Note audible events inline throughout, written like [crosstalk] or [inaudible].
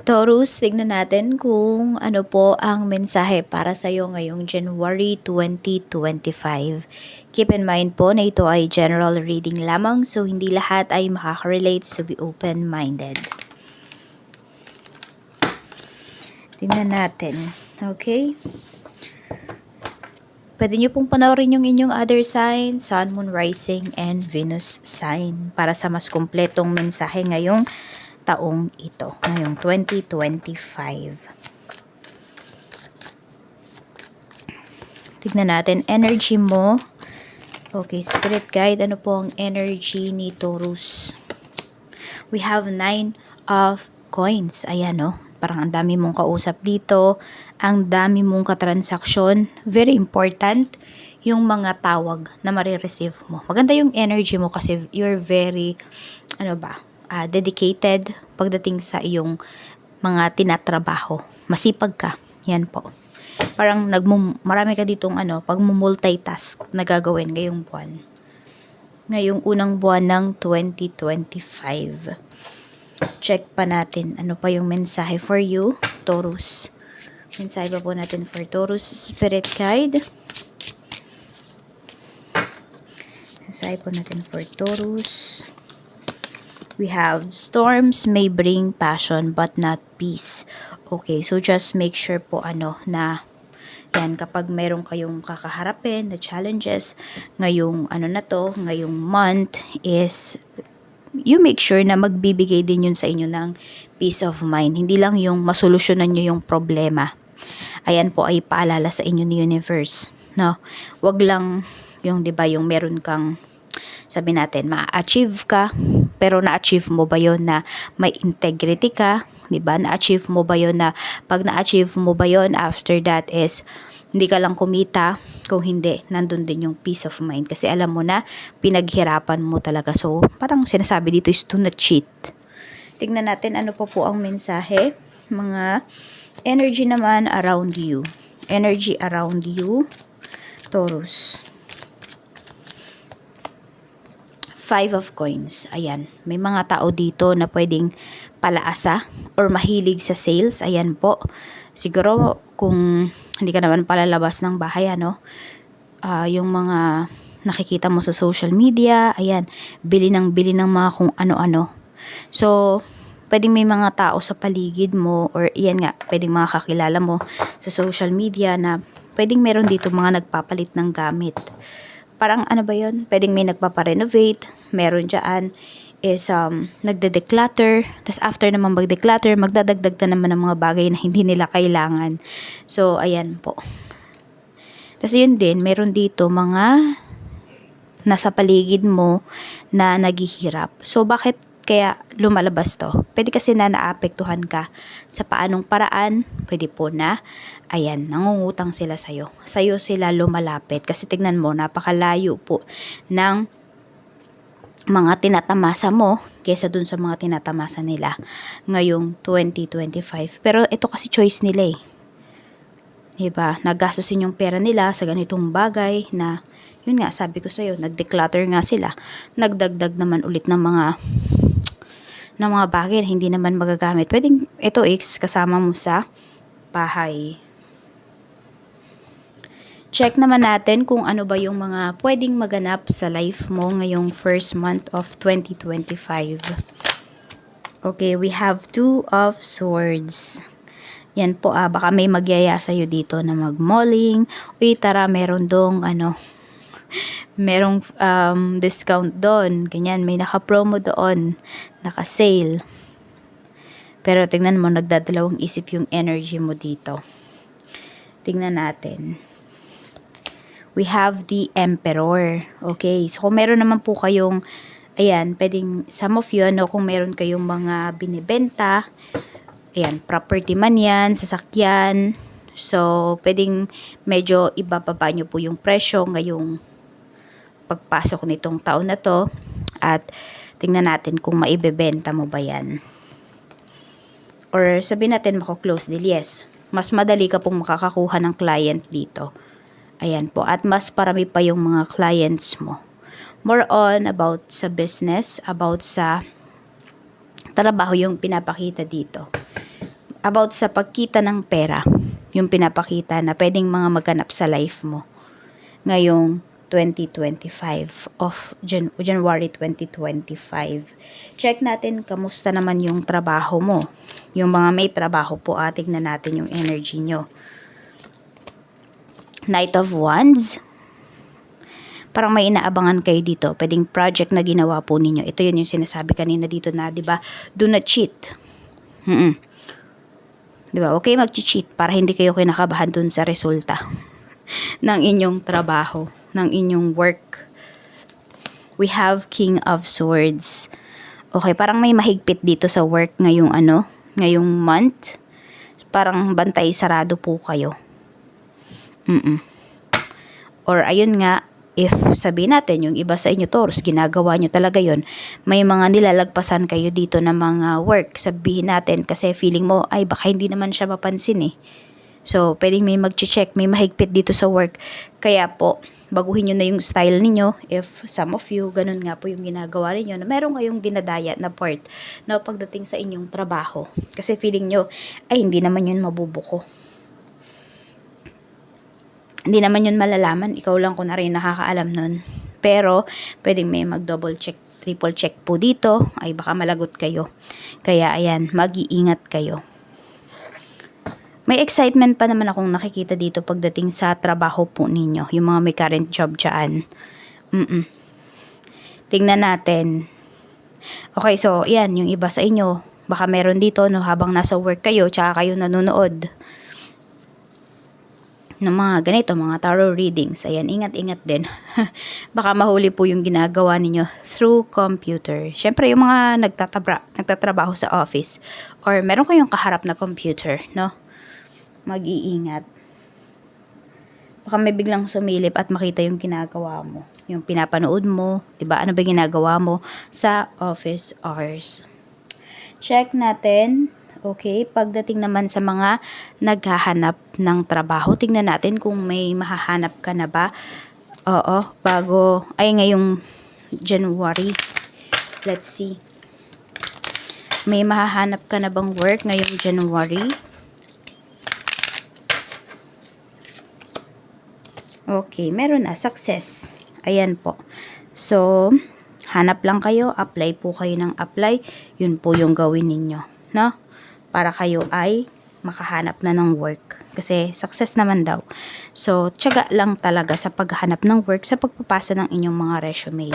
Taurus, tignan natin kung ano po ang mensahe para sa iyo ngayong January 2025. Keep in mind po na ito ay general reading lamang so hindi lahat ay makaka-relate so be open-minded. Tingnan natin. Okay? Pwede nyo pong panoorin yung inyong other sign, Sun, Moon, Rising, and Venus sign para sa mas kumpletong mensahe ngayong taong ito, ngayong 2025. Tignan natin, energy mo. Okay, spirit guide, ano po ang energy ni Taurus? We have nine of coins. Ayan, no? Parang ang dami mong kausap dito. Ang dami mong katransaksyon. Very important yung mga tawag na marireceive mo. Maganda yung energy mo kasi you're very, ano ba, ah, dedicated pagdating sa iyong mga tinatrabaho. Masipag ka. Yan po. Parang nagmum marami ka ditong ano, pag-multitask na gagawin ngayong buwan. Ngayong unang buwan ng 2025 check pa natin ano pa yung mensahe for you, Taurus. Mensahe pa po natin for Taurus Spirit Guide. Mensahe po natin for Taurus. We have storms may bring passion but not peace. Okay, so just make sure po ano na yan, kapag meron kayong kakaharapin na challenges, ngayong ano na to, ngayong month is you make sure na magbibigay din yun sa inyo ng peace of mind. Hindi lang yung masolusyonan nyo yung problema. Ayan po ay paalala sa inyo ni universe. No? Wag lang yung 'di ba yung meron kang sabi natin ma-achieve ka pero na-achieve mo ba yon na may integrity ka? 'di ba? Na-achieve mo ba yon na pag na-achieve mo ba yon after that is hindi ka lang kumita. Kung hindi nandun din yung peace of mind. Kasi alam mo na pinaghirapan mo talaga. So parang sinasabi dito is do not cheat. Tignan natin ano po po ang mensahe. Mga energy naman around you. Energy around you Taurus Five of coins. Ayan. May mga tao dito na pwedeng palaasa or mahilig sa sales. Ayan po. Siguro kung hindi ka naman palalabas ng bahay, ano, uh, yung mga nakikita mo sa social media, ayan, bili ng bili ng mga kung ano-ano. So, pwedeng may mga tao sa paligid mo or iyan nga, pwedeng mga kakilala mo sa social media na pwedeng meron dito mga nagpapalit ng gamit parang ano ba yun, pwedeng may nagpaparenovate, meron dyan is um, nagde-declutter, tapos after naman mag-declutter, magdadagdag na naman ng mga bagay na hindi nila kailangan. So, ayan po. Tapos yun din, meron dito mga nasa paligid mo na naghihirap. So, bakit kaya lumalabas to. Pwede kasi na naapektuhan ka sa paanong paraan. Pwede po na, ayan, nangungutang sila sa'yo. Sa'yo sila lumalapit. Kasi tignan mo, napakalayo po ng mga tinatamasa mo kesa dun sa mga tinatamasa nila ngayong 2025. Pero ito kasi choice nila eh. Diba? Nagastusin yung pera nila sa ganitong bagay na yun nga, sabi ko sa'yo, nag-declutter nga sila. Nagdagdag naman ulit ng mga ng mga bagay na hindi naman magagamit. Pwedeng ito X kasama mo sa bahay. Check naman natin kung ano ba yung mga pwedeng maganap sa life mo ngayong first month of 2025. Okay, we have two of swords. Yan po ah, baka may magyaya sa'yo dito na mag-malling. Uy, tara, meron dong ano, merong um, discount doon. Ganyan, may naka-promo doon, naka-sale. Pero tingnan mo, nagdadalawang isip yung energy mo dito. Tingnan natin. We have the Emperor. Okay, so kung meron naman po kayong, ayan, pwedeng, some of you, ano, kung meron kayong mga binibenta, ayan, property man yan, sasakyan, So, pwedeng medyo ibababa nyo po yung presyo ngayong pagpasok nitong taon na to at tingnan natin kung maibebenta mo ba yan. Or sabihin natin mako-close deal, yes. Mas madali ka pong makakakuha ng client dito. Ayan po. At mas parami pa yung mga clients mo. More on about sa business, about sa trabaho yung pinapakita dito. about sa pagkita ng pera. Yung pinapakita na pwedeng mga maganap sa life mo. Ngayong 2025 of Jan- January 2025. Check natin kamusta naman yung trabaho mo. Yung mga may trabaho po, ah, tignan natin yung energy nyo. Knight of Wands. Parang may inaabangan kayo dito. Pwedeng project na ginawa po ninyo. Ito yun yung sinasabi kanina dito na, di ba? Do not cheat. Mm-mm. Di ba? Okay mag-cheat para hindi kayo kinakabahan dun sa resulta [laughs] ng inyong trabaho, ng inyong work. We have King of Swords. Okay, parang may mahigpit dito sa work ngayong ano, ngayong month. Parang bantay sarado po kayo. Mm-mm. Or ayun nga, if sabihin natin, yung iba sa inyo, Taurus, ginagawa nyo talaga yon may mga nilalagpasan kayo dito na mga work, sabihin natin, kasi feeling mo, ay baka hindi naman siya mapansin eh. So, pwedeng may mag-check, may mahigpit dito sa work. Kaya po, baguhin nyo na yung style ninyo. If some of you, ganun nga po yung ginagawa ninyo, na meron kayong dinadaya na part na pagdating sa inyong trabaho. Kasi feeling nyo, ay hindi naman yun mabubuko hindi naman yun malalaman. Ikaw lang kung na rin nakakaalam nun. Pero, pwedeng may mag-double check, triple check po dito. Ay, baka malagot kayo. Kaya, ayan, mag-iingat kayo. May excitement pa naman akong nakikita dito pagdating sa trabaho po ninyo. Yung mga may current job dyan. Mm-mm. Tingnan natin. Okay, so, yan, yung iba sa inyo. Baka meron dito, no, habang nasa work kayo, tsaka kayo nanonood ng mga ganito, mga tarot readings. Ayan, ingat-ingat din. [laughs] Baka mahuli po yung ginagawa ninyo through computer. Siyempre, yung mga nagtatabra, nagtatrabaho sa office or meron kayong kaharap na computer, no? Mag-iingat. Baka may biglang sumilip at makita yung ginagawa mo. Yung pinapanood mo, 'di ba? Ano ba ginagawa mo sa office hours? Check natin Okay, pagdating naman sa mga naghahanap ng trabaho, tingnan natin kung may mahahanap ka na ba. Oo, bago, ay ngayong January. Let's see. May mahahanap ka na bang work ngayong January? Okay, meron na. Success. Ayan po. So, hanap lang kayo. Apply po kayo ng apply. Yun po yung gawin ninyo. No? para kayo ay makahanap na ng work. Kasi success naman daw. So, tiyaga lang talaga sa paghanap ng work sa pagpapasa ng inyong mga resume.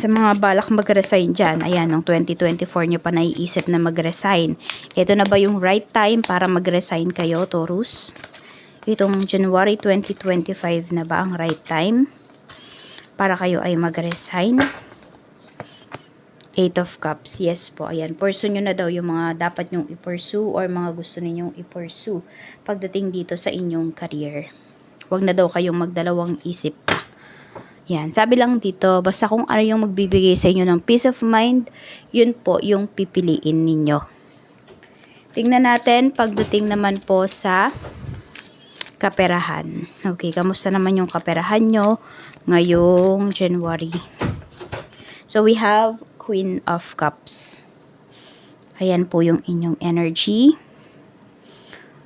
Sa mga balak mag-resign dyan, ayan, ng 2024 nyo pa naiisip na mag-resign. Ito na ba yung right time para mag-resign kayo, Taurus? itong January 2025 na ba ang right time para kayo ay mag-resign? Eight of Cups. Yes po. Ayan. Pursue nyo na daw yung mga dapat nyong i-pursue or mga gusto ninyong i-pursue pagdating dito sa inyong career. Huwag na daw kayong magdalawang isip. Yan. Sabi lang dito, basta kung ano yung magbibigay sa inyo ng peace of mind, yun po yung pipiliin ninyo. Tingnan natin pagdating naman po sa kaperahan. Okay, kamusta naman yung kaperahan nyo ngayong January? So, we have Queen of Cups. Ayan po yung inyong energy.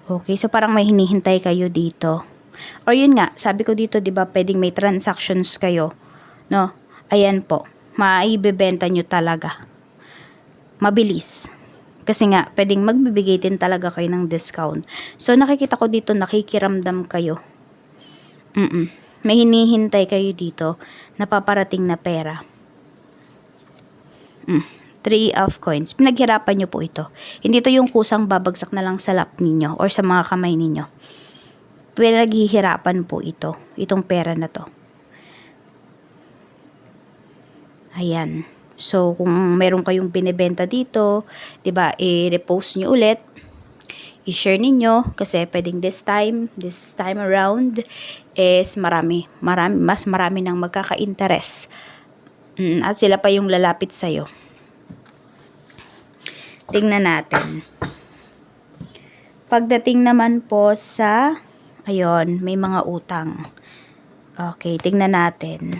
Okay, so parang may hinihintay kayo dito. Or yun nga, sabi ko dito, di ba, pwedeng may transactions kayo. No? Ayan po. Maibebenta nyo talaga. Mabilis. Kasi nga, pwedeng magbibigay din talaga kayo ng discount. So, nakikita ko dito, nakikiramdam kayo. Mm-mm. May hinihintay kayo dito na paparating na pera. Mm. Three of coins. Pinaghirapan nyo po ito. Hindi to yung kusang babagsak na lang sa lap ninyo or sa mga kamay ninyo. Pinaghihirapan po ito. Itong pera na to. Ayan. So, kung meron kayong binebenta dito, 'di ba, i-repost niyo ulit. I-share ninyo kasi pwedeng this time, this time around is marami, marami mas marami nang magkaka-interest. Mm, at sila pa yung lalapit sa iyo. Tingnan natin. Pagdating naman po sa ayon, may mga utang. Okay, tingnan natin.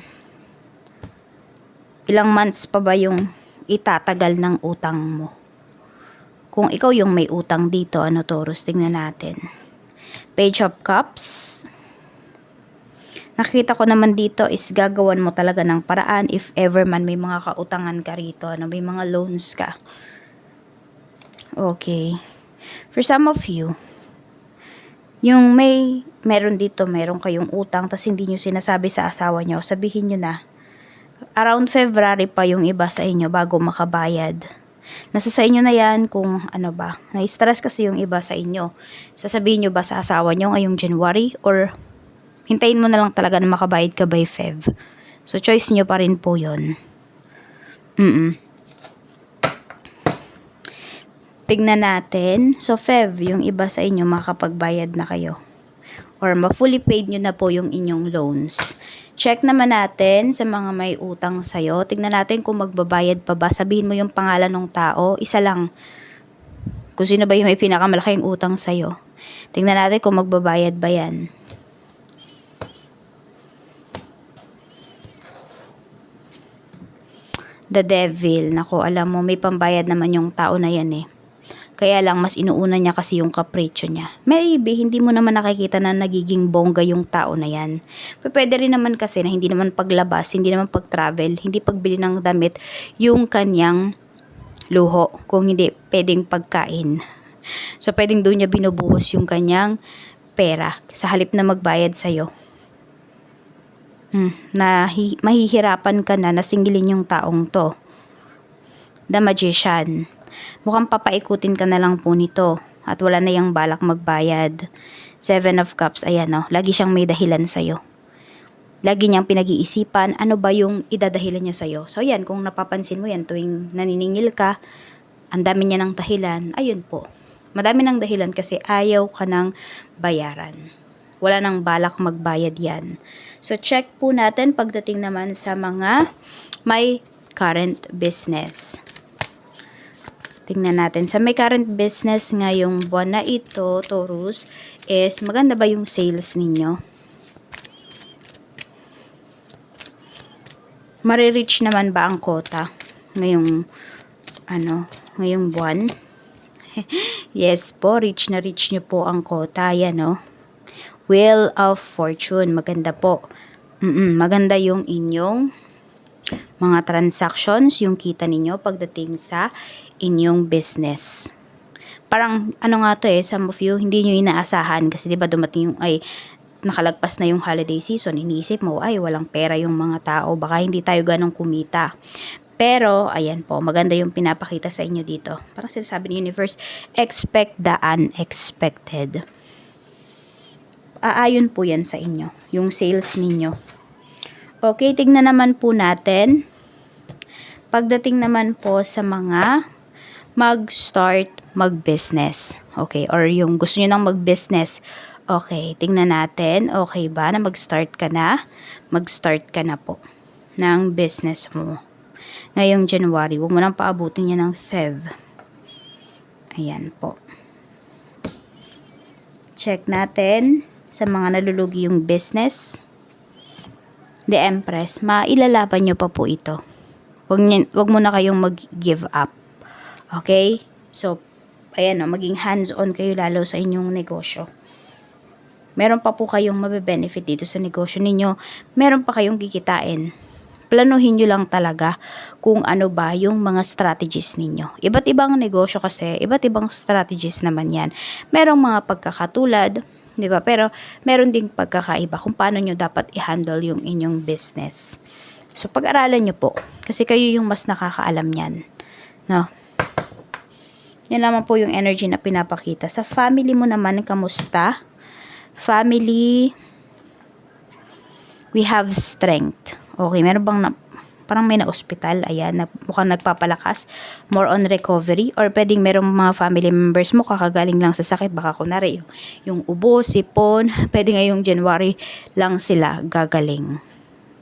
Ilang months pa ba yung itatagal ng utang mo? Kung ikaw yung may utang dito, ano Taurus, tingnan natin. Page of Cups. Nakita ko naman dito is gagawan mo talaga ng paraan if ever man may mga kautangan ka rito, ano, may mga loans ka. Okay. For some of you, yung may meron dito, meron kayong utang tas hindi nyo sinasabi sa asawa nyo, sabihin nyo na around February pa yung iba sa inyo bago makabayad. Nasa sa inyo na yan kung ano ba, na-stress kasi yung iba sa inyo. Sasabihin nyo ba sa asawa nyo ngayong January or hintayin mo na lang talaga na makabayad ka by Feb. So choice nyo pa rin po yun. Mm Tignan natin. So Feb, yung iba sa inyo makakapagbayad na kayo. Or ma-fully paid nyo na po yung inyong loans. Check naman natin sa mga may utang sa'yo. Tignan natin kung magbabayad pa ba. Sabihin mo yung pangalan ng tao. Isa lang. Kung sino ba yung may pinakamalaking utang sa'yo. Tingnan natin kung magbabayad ba yan. The devil. Nako, alam mo, may pambayad naman yung tao na yan eh. Kaya lang, mas inuuna niya kasi yung kapritsyo niya. Maybe, hindi mo naman nakikita na nagiging bongga yung tao na yan. Pero pwede rin naman kasi na hindi naman paglabas, hindi naman pag-travel, hindi pagbili ng damit, yung kanyang luho. Kung hindi, pwedeng pagkain. So, pwedeng doon niya binubuhos yung kanyang pera sa halip na magbayad sa'yo. Hmm, na hi- mahihirapan ka na nasingilin yung taong to. The Magician. Mukhang papaikutin ka na lang po nito at wala na yung balak magbayad. Seven of Cups, ayan o, lagi siyang may dahilan sa'yo. Lagi niyang pinag-iisipan ano ba yung idadahilan niya sa'yo. So yan, kung napapansin mo yan tuwing naniningil ka, ang dami niya ng dahilan, ayun po. Madami ng dahilan kasi ayaw ka ng bayaran. Wala nang balak magbayad yan. So check po natin pagdating naman sa mga may current business. Tingnan natin. Sa may current business ngayong buwan na ito, Taurus, is maganda ba yung sales ninyo? Marireach naman ba ang quota ngayong ano, ngayong buwan? [laughs] yes po, reach na reach nyo po ang quota. Yan o. Wheel of Fortune. Maganda po. Mm-mm, maganda yung inyong mga transactions, yung kita ninyo pagdating sa inyong business. Parang ano nga to eh, some of you hindi nyo inaasahan kasi 'di ba dumating yung ay nakalagpas na yung holiday season, iniisip mo ay walang pera yung mga tao, baka hindi tayo ganong kumita. Pero, ayan po, maganda yung pinapakita sa inyo dito. Parang sinasabi ni Universe, expect the unexpected. Aayon po yan sa inyo, yung sales ninyo. Okay, tignan naman po natin. Pagdating naman po sa mga mag-start mag-business. Okay, or yung gusto nyo nang mag-business. Okay, tingnan natin. Okay ba na mag-start ka na? Mag-start ka na po ng business mo. Ngayong January, huwag mo nang paabutin yan ng Fev. Ayan po. Check natin sa mga nalulugi yung business. The Empress, mailalaban nyo pa po ito. Huwag, nyo, huwag mo na kayong mag-give up. Okay? So, ayan o, maging hands-on kayo lalo sa inyong negosyo. Meron pa po kayong mabe-benefit dito sa negosyo ninyo. Meron pa kayong kikitain. Planuhin nyo lang talaga kung ano ba yung mga strategies ninyo. Iba't ibang negosyo kasi, iba't ibang strategies naman yan. Merong mga pagkakatulad, di ba? Pero meron ding pagkakaiba kung paano nyo dapat i-handle yung inyong business. So, pag-aralan nyo po. Kasi kayo yung mas nakakaalam niyan. No? Yan lamang po yung energy na pinapakita. Sa family mo naman, kamusta? Family, we have strength. Okay, meron bang na, parang may na-hospital, ayan, na mukhang nagpapalakas, more on recovery, or pwedeng merong mga family members mo kakagaling lang sa sakit, baka kunwari yung, yung ubo, sipon, [laughs] pwede ngayong January lang sila gagaling.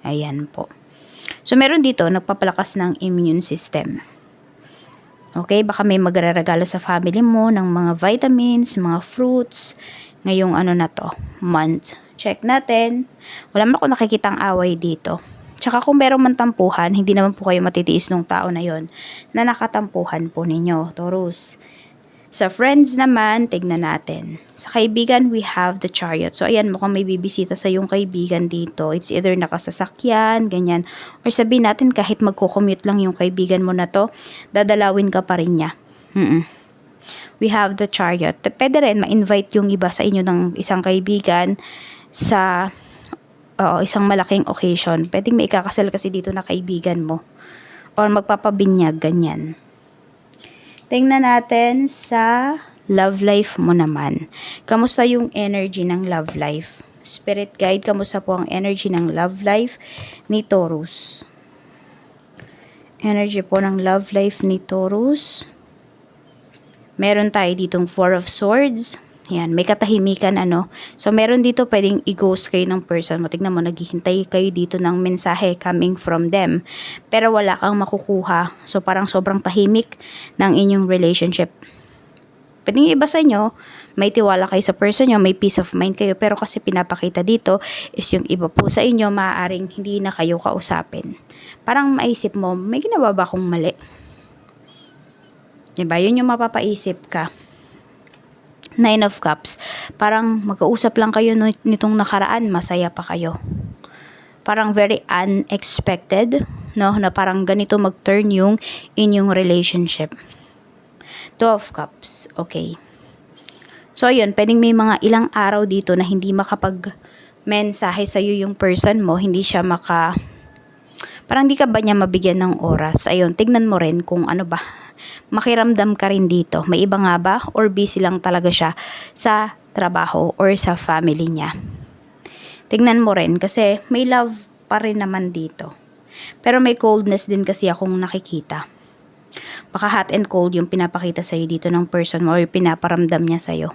Ayan po. So, meron dito, nagpapalakas ng immune system. Okay, baka may magre-regalo sa family mo ng mga vitamins, mga fruits, ngayong ano na to, month, check natin. Wala man ako nakikitang away dito. Tsaka kung meron man tampuhan, hindi naman po kayo matitiis nung tao na yon na nakatampuhan po ninyo, Taurus. Sa friends naman, tignan natin. Sa kaibigan, we have the chariot. So, ayan, mukhang may bibisita sa yung kaibigan dito. It's either nakasasakyan, ganyan. Or sabihin natin, kahit magko-commute lang yung kaibigan mo na to, dadalawin ka pa rin niya. Mm-mm. We have the chariot. Pwede rin ma-invite yung iba sa inyo ng isang kaibigan sa oo, isang malaking occasion. Pwedeng may ikakasal kasi dito na kaibigan mo. Or magpapabinyag, ganyan. Tingnan natin sa love life mo naman. Kamusta yung energy ng love life? Spirit guide, kamusta po ang energy ng love life ni Taurus? Energy po ng love life ni Taurus. Meron tayo ditong Four of Swords. Yan, may katahimikan ano. So, meron dito pwedeng i-ghost kayo ng person mo. Tignan mo, naghihintay kayo dito ng mensahe coming from them. Pero wala kang makukuha. So, parang sobrang tahimik ng inyong relationship. Pwedeng iba sa inyo, may tiwala kayo sa person nyo, may peace of mind kayo. Pero kasi pinapakita dito is yung iba po sa inyo, maaaring hindi na kayo kausapin. Parang maisip mo, may ginawa ba akong mali? Diba? Yun yung mapapaisip ka. Nine of Cups. Parang mag-uusap lang kayo nitong nakaraan, masaya pa kayo. Parang very unexpected, no? Na parang ganito mag-turn yung inyong relationship. Two of Cups. Okay. So, ayun, pwedeng may mga ilang araw dito na hindi makapag mensahe sa'yo yung person mo, hindi siya maka parang di ka ba niya mabigyan ng oras. Ayun, tignan mo rin kung ano ba, makiramdam ka rin dito. May iba nga ba or busy lang talaga siya sa trabaho or sa family niya. Tignan mo rin kasi may love pa rin naman dito. Pero may coldness din kasi akong nakikita. Baka hot and cold yung pinapakita sa'yo dito ng person mo or pinaparamdam niya sa'yo.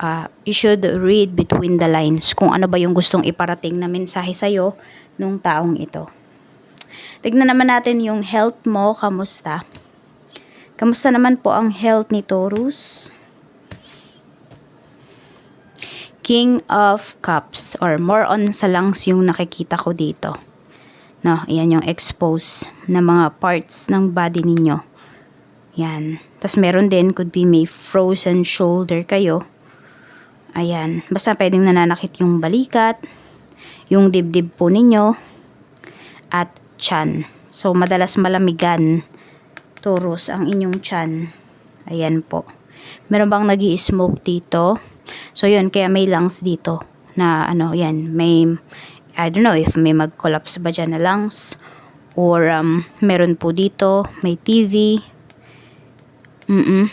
Uh, you should read between the lines kung ano ba yung gustong iparating na mensahe sa'yo nung taong ito. Tignan naman natin yung health mo, kamusta? Kamusta naman po ang health ni Taurus? King of Cups or more on sa lungs yung nakikita ko dito. No, ayan yung expose na mga parts ng body ninyo. Yan. Tapos meron din, could be may frozen shoulder kayo. Ayan. Basta pwedeng nananakit yung balikat, yung dibdib po ninyo, at chan. So, madalas malamigan, Taurus, ang inyong chan. Ayan po. Meron bang nag smoke dito? So, yun, kaya may lungs dito na ano, yan, may, I don't know if may mag-collapse ba dyan na lungs or um, meron po dito, may TV. Mm-mm.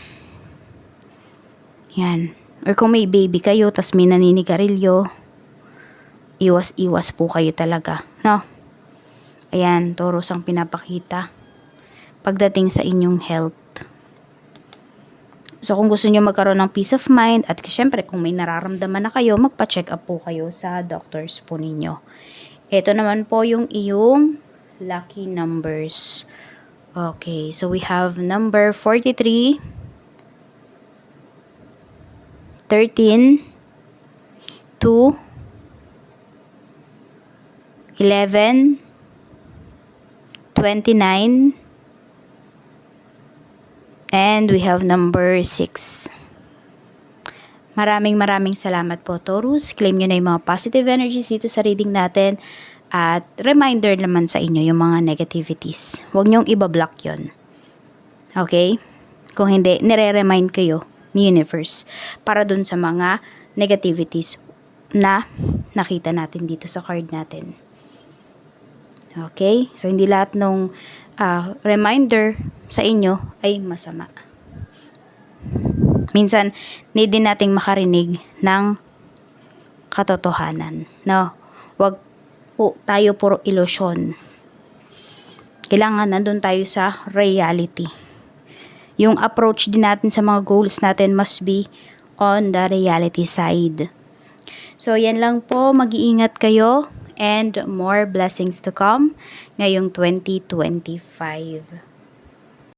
Yan. Or kung may baby kayo, tas may naninigarilyo, iwas-iwas po kayo talaga. No? Ayan, Taurus ang pinapakita pagdating sa inyong health. So, kung gusto nyo magkaroon ng peace of mind, at syempre, kung may nararamdaman na kayo, magpa-check up po kayo sa doctors po ninyo. Ito naman po yung iyong lucky numbers. Okay, so we have number 43, 13, 2, 11, 29, and we have number 6. Maraming maraming salamat po Taurus. Claim nyo na yung mga positive energies dito sa reading natin. At reminder naman sa inyo yung mga negativities. Huwag nyong ibablock yon. Okay? Kung hindi, nire-remind kayo ni universe para dun sa mga negativities na nakita natin dito sa card natin. Okay? So, hindi lahat ng uh, reminder sa inyo ay masama. Minsan, need din nating makarinig ng katotohanan. No? Wag po tayo puro ilusyon. Kailangan nandun tayo sa reality. Yung approach din natin sa mga goals natin must be on the reality side. So, yan lang po. Mag-iingat kayo and more blessings to come ngayong 2025.